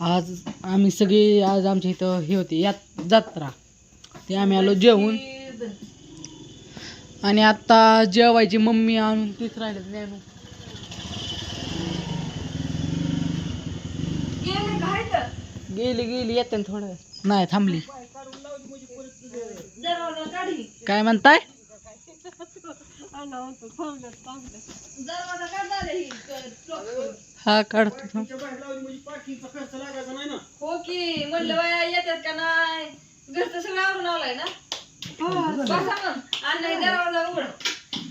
आज आम्ही सगळे आज आमच्या इथं हे होती यात जत्रा. ते आम्ही आलो जेवून. आणि आता जेवायची मम्मी आणून तीच राहिले ज्ञानू गेली गेली येते ना थोडं. नाही थांबली. काय म्हणताय? हा काढतो की म्हणलं बाया येतात का नाही? घरचं सगळं आवरून आलाय ना? बसा मग. आणि दरवाजा उघड.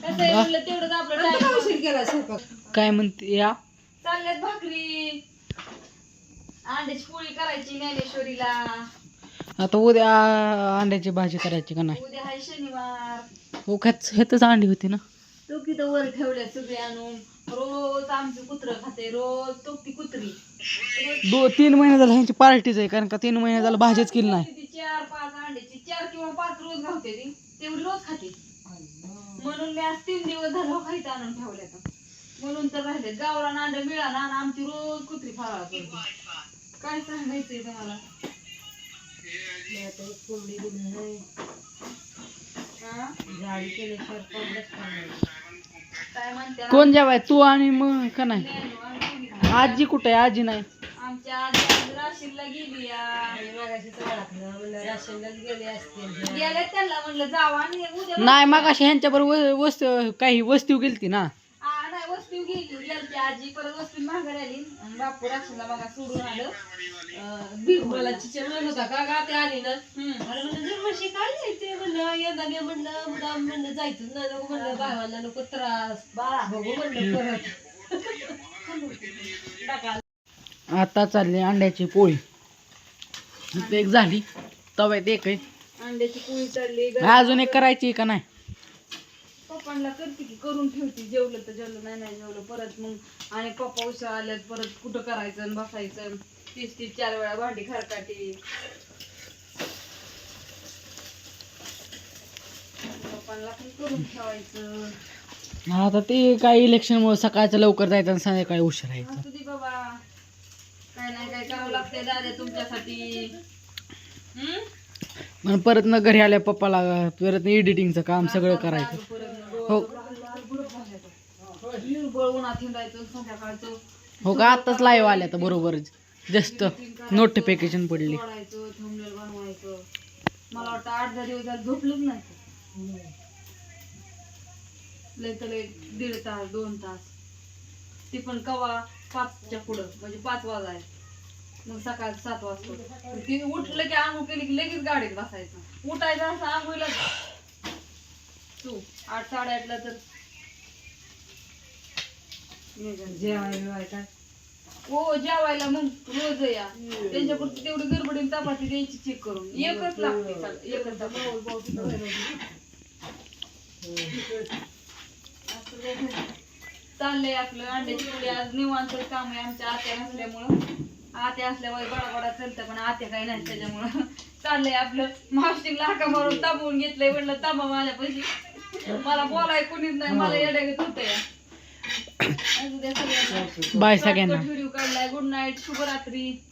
कसं आहे म्हणलं तेवढंच आपलं time. काय म्हणते या? चालल्यात भाकरी. अंड्याची पोळी करायची ज्ञानेश्वरीला. आता उद्या अंड्याची भाजी करायची का नाही? उद्या आहे शनिवार. हो ह्याच ह्यातच अंडी होती ना? टोकी तर वर ठेवल्या सगळे आणून? रोज आमचं कुत्र खाते रोज टोकी कुत्री. रोज दो तीन महिने झालं ह्यांची पार्टीच आहे कारण का तीन महिने झालं भाजीच केली नाही. ती चार पाच अंड्याची चार किंवा पाच रोज घालते ती तेवढी रोज खाते. म्हणून मी आज तीन दिवस झालं खायचं आणून ठेवल्या तर म्हणून तर राहिले गावरान अंड मिळाला आणि आमची रोज कुत्री फराळ करते. काय सांगायचंय तुम्हाला? हा? काय म्हणते कोण जेवाय तू आणि मग का नाही? आजी कुठे आहे? आजी नाही. आमच्या आजी आज राशीनला गेली या. गेल्या त्यांना म्हणलं जावा आणि उद्या नाही मग अशी ह्यांच्या बरोबर वस्त काही वस्ती गेलती ना. वस्तू गेली गेलती आजी. परत वस्तू माघारी आली आणि बापू राशीनला बघा सोडून आलं. म्हणत होता. का ते आली ना? हम्म. मला म्हणलं दरवर्षी काय म्हणलं यंदा म्हणलं मुदाम म्हणलं नाही नको म्हणलं भावाला नको त्रास. बाळा बघू म्हणलं परत. आता चालली अंड्याची पोळी. एक झाली. तव्यात एक आहे. अंड्याची पोळी चढली अजून एक करायची का नाही? पप्पांना करते की करून ठेवते. जेवलं तर जेवलं नाही नाही जेवलं परत मग आणि पप्पा उशा आल्यात परत कुठं करायचं आणि बसायचं. तीस तीस चार वेळा भांडी खरकाटी. पप्पांना पण करून ठेवायचं. आता ते काय इलेक्शन मुळे सकाळचं लवकर जायचं आणि संध्याकाळी उशीर यायचं. असू दे बाबा. काय नाही काय करावं लागतंय दादा तुमच्यासाठी. हम्म? मग परत न घरी आल्या पप्पाला परत एडिटिंगचं काम सगळं करायचं. हो. उन्हात हिंडायचं संध्याकाळचं हो का? आताच लाईव्ह आल्या तर बरोबरच. जस्ट नोटिफिकेशन पडली. बनवायचं मला वाटतं आठ दहा दिवस झाले झोपलंच नाही. लय तर लय दीड तास दोन तास. ती पण कवा पाचच्या पुढं म्हणजे पाच वाजाय. मग सकाळ सात वाजता. ती उठलं की आंघोळ केली की लगेच गाडीत बसायचं. उठायचं असं आंघोळीला तू. आठ साडेआठला तर हो जेवायला मग रोज या. त्यांच्यापुरती तेवढी गडबडीने चपाती द्यायची चेक करून. एकच लागते एकच चपाती. चाललंय आपलं. अंड्याची पोळी आज निवांत काम आहे आमच्या आत्या नसल्यामुळं. आत्या असल्यामुळे बडा बडा चालतं पण आत्या काही नाही त्याच्यामुळं. चाललंय आपलं. मावशीला हाका मारून ताबवून घेतलंय म्हणलं ताबा माझ्यापाशी. मला बोलाय कोणीच नाही मला होतं. बाय सगळ्यांना. व्हिडिओ काढलाय. गुड नाईट शुभरात्री.